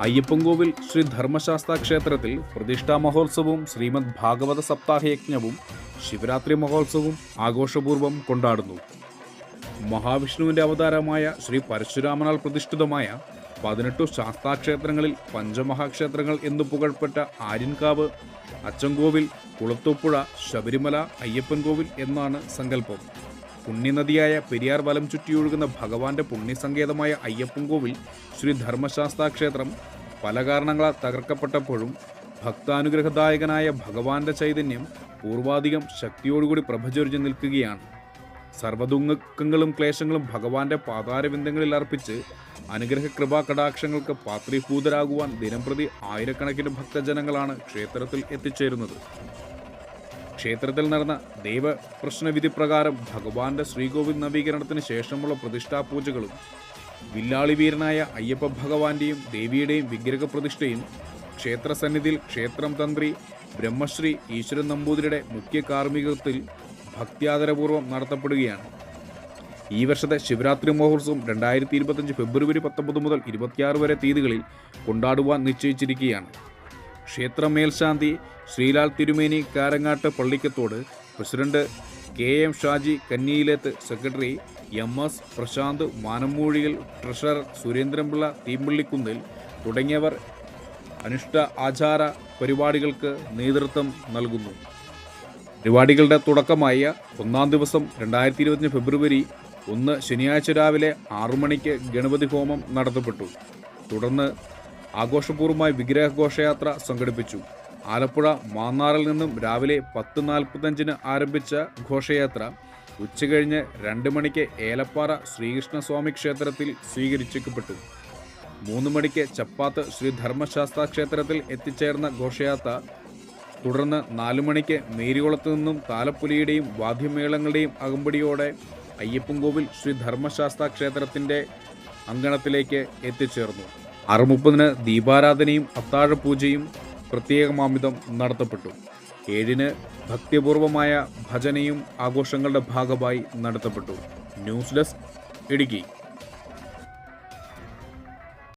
അയ്യപ്പൻകോവിൽ ശ്രീ ധർമ്മശാസ്ത്ര ക്ഷേത്രത്തിൽ പ്രതിഷ്ഠാ മഹോത്സവവും ശ്രീമദ് ഭാഗവത സപ്താഹയജ്ഞവും ശിവരാത്രി മഹോത്സവവും ആഘോഷപൂർവം കൊണ്ടാടുന്നു. മഹാവിഷ്ണുവിന്റെ അവതാരമായ ശ്രീ പരശുരാമനാൽ പ്രതിഷ്ഠിതമായ പതിനെട്ടു ശാസ്താക്ഷേത്രങ്ങളിൽ പഞ്ചമഹാക്ഷേത്രങ്ങൾ എന്നു പുകഴ്പ്പെട്ട ആര്യൻകാവ് അച്ചൻകോവിൽ കുളത്തൂപ്പുഴ ശബരിമല അയ്യപ്പൻകോവിൽ എന്നാണ് സങ്കല്പം. പുണ്യനദിയായ പെരിയാർ വലം ചുറ്റിയൊഴുകുന്ന ഭഗവാന്റെ പുണ്യസങ്കേതമായ അയ്യപ്പൻകോവിൽ ശ്രീ ധർമ്മശാസ്ത്ര ക്ഷേത്രം പല കാരണങ്ങളാൽ തകർക്കപ്പെട്ടപ്പോഴും ഭക്താനുഗ്രഹദായകനായ ഭഗവാന്റെ ചൈതന്യം പൂർവാധികം ശക്തിയോടുകൂടി പ്രഭചൊരിഞ്ഞു നിൽക്കുകയാണ്. സർവദുഃഖങ്ങളും ക്ലേശങ്ങളും ഭഗവാന്റെ പാതാരവിന്ദങ്ങളിൽ അർപ്പിച്ച് അനുഗ്രഹ കൃപാ കടാക്ഷങ്ങൾക്ക് പാത്രീഭൂതരാകുവാൻ ദിനംപ്രതി ആയിരക്കണക്കിന് ഭക്തജനങ്ങളാണ് ക്ഷേത്രത്തിൽ എത്തിച്ചേരുന്നത്. ക്ഷേത്രത്തിൽ നടന്ന ദൈവപ്രശ്നവിധി പ്രകാരം ഭഗവാന്റെ ശ്രീകോവിൽ നവീകരണത്തിന് ശേഷമുള്ള പ്രതിഷ്ഠാപൂജകളും വില്ലാളി വീരനായ അയ്യപ്പ ഭഗവാന്റെയും ദേവിയുടെയും വിഗ്രഹ പ്രതിഷ്ഠയും ക്ഷേത്രസന്നിധിയിൽ ക്ഷേത്രം തന്ത്രി ബ്രഹ്മശ്രീ ഈശ്വരൻ നമ്പൂതിരിയുടെ മുഖ്യ കാർമ്മികത്വത്തിൽ ഭക്ത്യാദരപൂർവം നടത്തപ്പെടുകയാണ്. ഈ വർഷത്തെ ശിവരാത്രി മഹോത്സവം രണ്ടായിരത്തി ഇരുപത്തഞ്ച് ഫെബ്രുവരി പത്തൊമ്പത് മുതൽ ഇരുപത്തിയാറ് വരെ തീയതികളിൽ കൊണ്ടാടുവാൻ നിശ്ചയിച്ചിരിക്കുകയാണ്. ക്ഷേത്ര മേൽശാന്തി ശ്രീലാൽ തിരുമേനി Karangattu Pallikkathodu president K M Shaji Kanniyileth secretary M S Prasanth മാനമ്മൂഴിയിൽ treasurer Surendran Pillai തീമ്പള്ളിക്കുന്നിൽ തുടങ്ങിയവർ അനുഷ്ഠ ആചാര പരിപാടികൾക്ക് നേതൃത്വം നൽകുന്നു. പരിപാടികളുടെ തുടക്കമായ ഒന്നാം ദിവസം രണ്ടായിരത്തി ഇരുപത്തിയഞ്ച് ഫെബ്രുവരി ഒന്ന് ശനിയാഴ്ച രാവിലെ ആറു മണിക്ക് ഗണപതി ഹോമം നടത്തപ്പെട്ടു. തുടർന്ന് ആഘോഷപൂർവമായി വിഗ്രഹഘോഷയാത്ര സംഘടിപ്പിച്ചു. ആലപ്പുഴ മാന്നാറിൽ നിന്നും രാവിലെ പത്ത് നാൽപ്പത്തഞ്ചിന് ആരംഭിച്ച ഘോഷയാത്ര ഉച്ചകഴിഞ്ഞ് രണ്ട് മണിക്ക് ഏലപ്പാറ ശ്രീകൃഷ്ണസ്വാമി ക്ഷേത്രത്തിൽ സ്വീകരിച്ചേക്കപ്പെട്ടു. മൂന്ന് മണിക്ക് ചപ്പാത്ത് ശ്രീ ധർമ്മശാസ്ത്ര ക്ഷേത്രത്തിൽ എത്തിച്ചേർന്ന ഘോഷയാത്ര തുടർന്ന് നാലു മണിക്ക് മേരികുളത്തു നിന്നും താലപ്പുലിയുടെയും വാദ്യമേളങ്ങളുടെയും അകമ്പടിയോടെ അയ്യപ്പൻകോവിൽ ശ്രീ ധർമ്മശാസ്ത്ര ക്ഷേത്രത്തിന്റെ അങ്കണത്തിലേക്ക് എത്തിച്ചേർന്നു. ആറ് മുപ്പതിന് ദീപാരാധനയും അത്താഴപൂജയും പ്രത്യേകമാമിതം നടത്തപ്പെട്ടു. ഏഴിന് ഭക്തിപൂർവമായ ഭജനയും ആഘോഷങ്ങളുടെ ഭാഗമായി നടത്തപ്പെട്ടു. News desk Idukki.